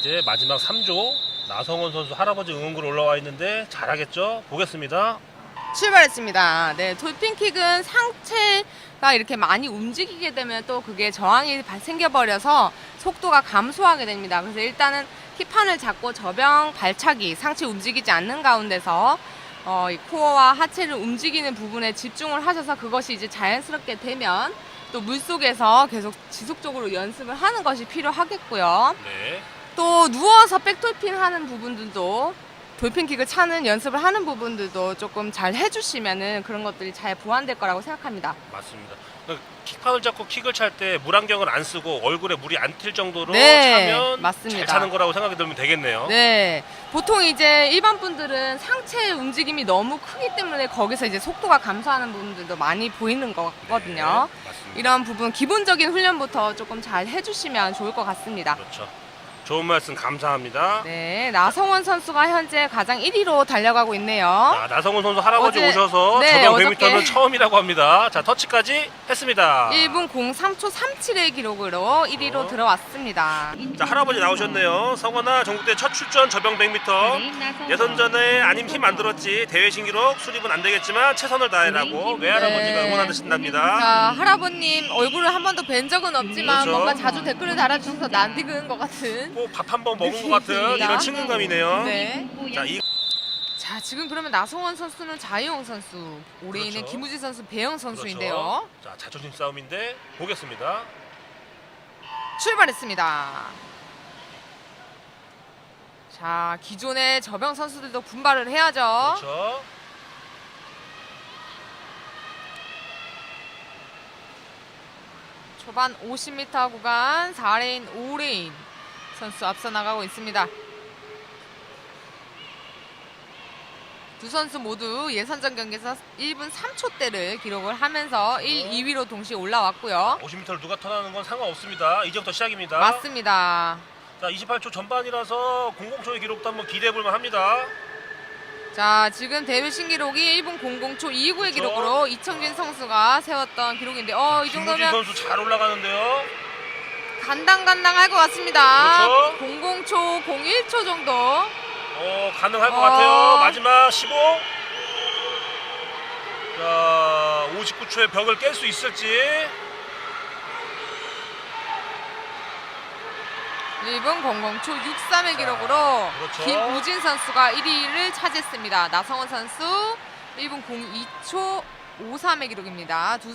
이제 마지막 3조 나성원 선수 할아버지 응원글 올라와 있는데 잘하겠죠? 보겠습니다. 출발했습니다. 네, 돌핀킥은 상체가 이렇게 많이 움직이게 되면 또 그게 저항이 발- 생겨버려서 속도가 감소하게 됩니다. 그래서 일단은 힙판을 잡고 저병 발차기, 상체 움직이지 않는 가운데서 어, 이 코어와 하체를 움직이는 부분에 집중을 하셔서 그것이 이제 자연스럽게 되면 또 물속에서 계속 지속적으로 연습을 하는 것이 필요하겠고요. 네. 또 누워서 백돌핀 하는 부분들도 돌핀킥을 차는 연습을 하는 부분들도 조금 잘 해주시면은 그런 것들이 잘 보완될 거라고 생각합니다. 맞습니다. 그러니까 킥판을 잡고 킥을 찰 때 물안경을 안 쓰고 얼굴에 물이 안 튈 정도로 네, 차면 맞습니다. 잘 차는 거라고 생각이 들면 되겠네요. 네, 보통 이제 일반 분들은 상체 움직임이 너무 크기 때문에 거기서 이제 속도가 감소하는 부분들도 많이 보이는 것 같거든요. 네, 맞습니다. 이런 부분 기본적인 훈련부터 조금 잘 해주시면 좋을 것 같습니다. 그렇죠. 좋은 말씀 감사합니다. 네, 나성원 선수가 현재 가장 1위로 달려가고 있네요. 자, 나성훈 선수 할아버지 어제- 오셔서 네, 저병 어저께- 100m는 처음이라고 합니다. 자, 터치까지 했습니다. 1분 03초 37의 기록으로 1위로 어. 들어왔습니다. 자, 할아버지 나오셨네요. 성원아 전국대 첫 출전 저병 100m. 예선전에 아님 힘 안 들었지 대회 신기록 수립은 안 되겠지만 최선을 다해라고 외할아버지가 네. 응원하신답니다. 자, 할아버님 얼굴을 한 번도 뵌 적은 없지만 그렇죠. 뭔가 자주 댓글을 달아주셔서 낯익은 것 같은. 꼭밥한 번 먹은 것 같은 이런 친근감이네요. 네. 자, 이 자, 지금 그러면 나성원 선수는 자유형 선수, 올해에는 그렇죠. 김우지 선수, 배영 선수인데요. 그렇죠. 자, 자존심 싸움인데 보겠습니다. 출발했습니다. 자, 기존의 저병 선수들도 분발을 해야죠. 그렇죠. 초반 50m 구간 4레인, 5레인 선수 앞서 나가고 있습니다. 두 선수 모두 예선전 경기에서 1분 3초대를 기록을 하면서 1, 2위로 동시에 올라왔고요. 50m를 누가 턴하는 건 상관없습니다. 이제부터 시작입니다. 맞습니다. 자, 28초 전반이라서 00초의 기록도 한번 기대해 볼만 합니다. 자, 지금 대회 신기록이 1분 00초 29의 그렇죠. 기록으로 이청진 선수가 세웠던 기록인데, 어, 이 정도면 선수 잘 올라가는데요. 간당간당할 것 같습니다. 그렇죠. 00초, 01초 정도. 어, 가능할 것 어. 같아요. 마지막 15. 자, 59초의 벽을 깰 수 있을지. 1분 00초 63의 기록으로 그렇죠. 김우진 선수가 1위를 차지했습니다. 나성원 선수 1분 02초 53의 기록입니다. 두